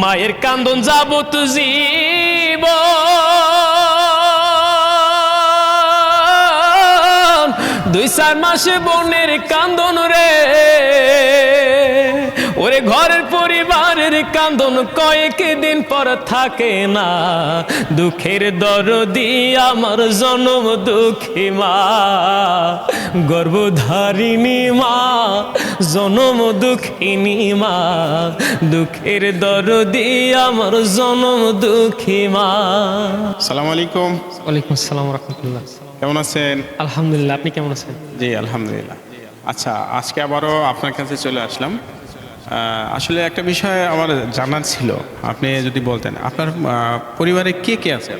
মায়ের কান্দন যাবত জীব দুই চার মাসে বোনের কান্দন রে। ওরে ঘরের পরিবারের কান্দন কয়েক দিন পর থাকে না। দুঃখের দরদি আমার জনম দুঃখী মা। গর্ভধারিণী মা জনম দুঃখিনী মা। দুঃখের দরদি আমার জনম দুঃখী মা। সালাম আলাইকুম। ওয়ালাইকুম আসসালাম রহমতুল্লাহ। কেমন আছেন? আলহামদুলিল্লাহ আপনি কেমন আছেন? জি আলহামদুলিল্লাহ। আচ্ছা আজকে আবারও আপনার কাছে চলে আসলাম। আসলে একটা বিষয় আমার জানার ছিল। আপনি যদি বলতেন আপনার পরিবারে কে কে আছে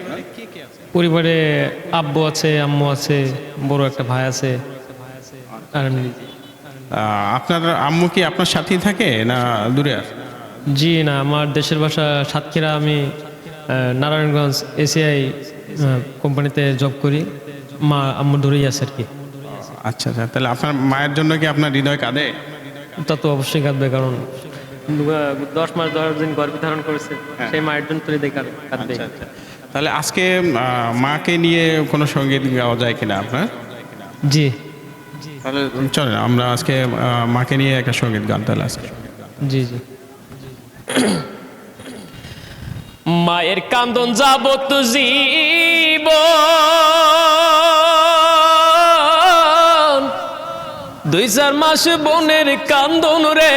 পরিবারে আব্বু আছে আম্মু আছে বড় একটা ভাই আছে আর আপনার আম্মু কি আপনার সাথেই থাকে না দূরে আছে? জি না আমার দেশের ভাষা সাতক্ষীরা আমি নারায়ণগঞ্জ এসিআই কোম্পানিতে জব করি। মা আম্মু দূরেই আছে আর কি। আচ্ছা আচ্ছা তাহলে আপনার মায়ের জন্য কি আপনার হৃদয় কাঁদে? তা তো অবশ্যই কাঁদবে কারণ দশ মাস দশ দিন গর্ভে ধারণ করেছে সেই মায়ের জন্য তো হৃদয় কাঁদ- কাঁদবে। আচ্ছা আচ্ছা। তাহলে আজকে মাকে নিয়ে কোনো সংগীত গাওয়া যায় কিনা আপনার? জি। তাহলে চলেন আমরা আজকে মাকে নিয়ে একটা সংগীত গান তাহলে আজকে। জি জি। মায়ের কান্দন যাবত জীব দুই চার মাস বোনের কান্দন রে।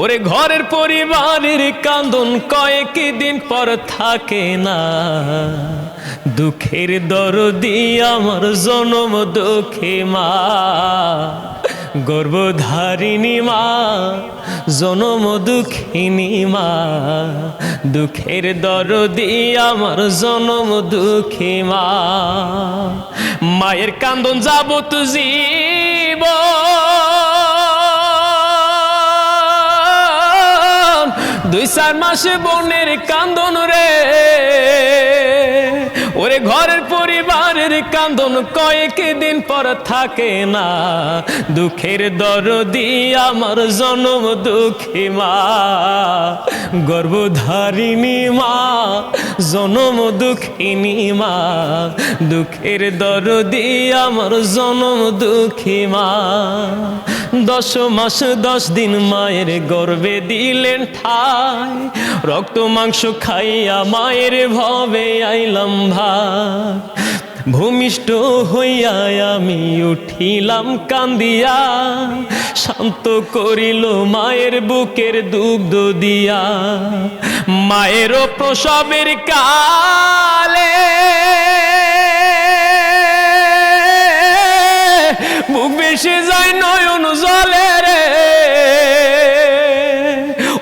ওরে ঘরের পরিবারের কান্দন কয়েক দিন পর থাকে না। দুঃখের দরদি আমার জনম দুঃখে মা। গর্ভধারিণী মা, জনম দুঃখিনী মা, দুঃখের দরদি আমার জনম দুঃখী মা। মায়ের কান্দন যাবত জীব, দুই চার মাসে বোনের কান্দন রে। কান্দন কয়েক দিন পর থাকে না। দুঃখের দরদি আমার জনম দুঃখী মা। গর্ভধারিণী মা, জনম দুঃখিনী মা। দুঃখের দরদি আমার জনম দুঃখী মা। দশ মাস, দশ দিন মায়ের গর্বে দিলেন ঠাই। রক্ত মাংস খাইয়া মায়ের ভবে আইলাম ভাই ভূমিষ্ঠ হইয়া আমি উঠিলাম কান্দিয়া, শান্ত করিল মায়ের বুকের দুগ্ধ দিয়া। মায়েরও প্রসবের কালে বুক বেশি যায় নয়ন জলে রে।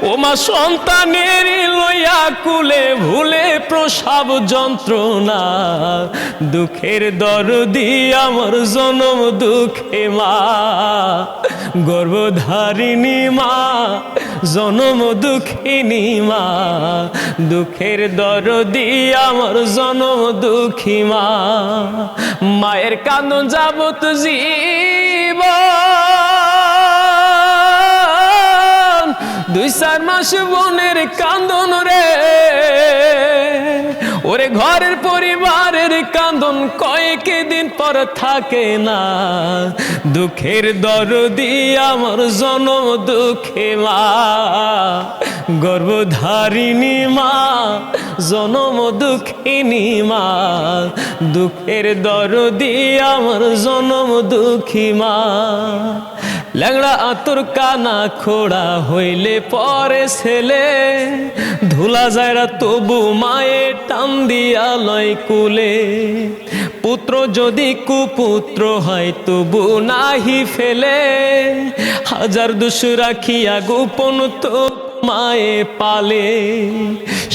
ও মা সন্তানের লইয়া কুলে ভুলে প্রসাব যন্ত্রণা, দুঃখের দরদি আমার জনম দুঃখে মা। গর্ভধারিণী মা, জনম দুঃখিনী মা। দুঃখের দরদি আমার জনম দুঃখী মা। মায়ের কান্দন যাবত জীব। দুই চার মাস বোনের কান্দন রে। ঘরের পরিবারের কান্দন কয়েক দিন পর থাকে না। দুঃখের দরদি আমার জনম দুঃখে মা। গর্ভধারিণী মা, জনম দুঃখিনী মা। দুঃখের দরদি আমার জনম দুঃখী মা। ল্যাংড়া আতর কানা খোড়া হইলে পরে ছেলে। ধুলা যায়রা তবু মায়ে টান দিয়া লয় কুলে। পুত্র যদি কুপুত্র হয় তবু নাহি ফেলে। হাজার দুষ রাখিয়া গোপন তো মায়ে পালে।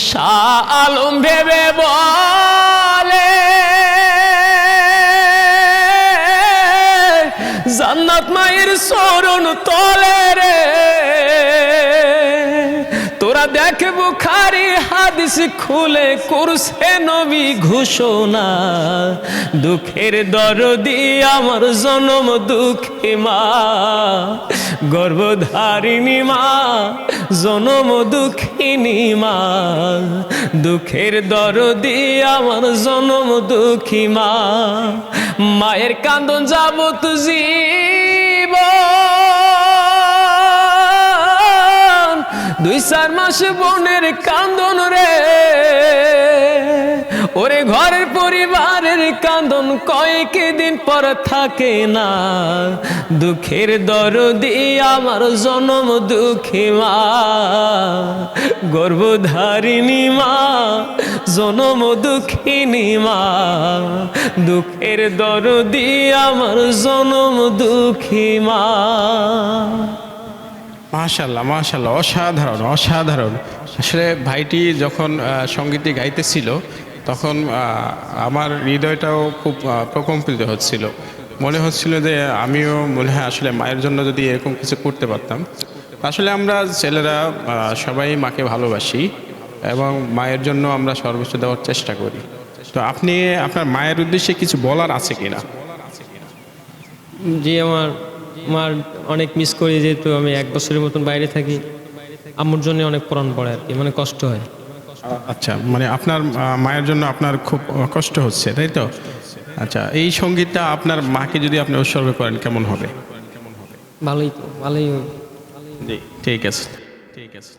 শাহ আলম ভেবে বলে জান্নাত মায়ের চরণ তলে রে। তোরা দেখব দেখ বুখারি হাদিস খুলে করছে নবী ঘোষণা, দুঃখের দরদি আমার জনম দুঃখী মা, গর্ভধারিণী মা, জনম দুঃখিনী মা, দুঃখের দরদি আমার জনম দুঃখী মা, মায়ের কান্দন যাবত জীব দুই চার মাস বোনের কান্দন রে। ওরে ঘরের পরিবারের কান্দন কয়েক দিন পর থাকে না। দুঃখের দরদি আমার জনম দুঃখী মা। গর্ভধারিণী মা, জনম দুঃখিনী মা। দুঃখের দরদি আমার জনম দুঃখী মা। মাশাল্লাহ মাশাল্লাহ অসাধারণ অসাধারণ। আসলে ভাইটি যখন সঙ্গীতটি গাইতেছিল, তখন আমার হৃদয়টাও খুব প্রকম্পিত হচ্ছিল। মনে হচ্ছিল যে আমিও মনে হয় আসলে মায়ের জন্য যদি এরকম কিছু করতে পারতাম। আসলে আমরা ছেলেরা সবাই মাকে ভালোবাসি এবং মায়ের জন্য আমরা সর্বোচ্চ দেওয়ার চেষ্টা করি। তো আপনি, আপনার মায়ের উদ্দেশ্যে কিছু বলার আছে কিনা? যে আমার মার অনেক মিস করি যেহেতু আমি এক বছরের মতন বাইরে থাকি। আমার জন্য অনেক পড়ান পড়ে আর কি মানে কষ্ট হয়। আচ্ছা মানে আপনার মায়ের জন্য আপনার খুব কষ্ট হচ্ছে তাই তো? আচ্ছা এই সঙ্গীতটা আপনার মাকে যদি আপনি উৎসর্গ করেন কেমন হবে? ভালোই তো ভালোই। জি ঠিক আছে ঠিক আছে।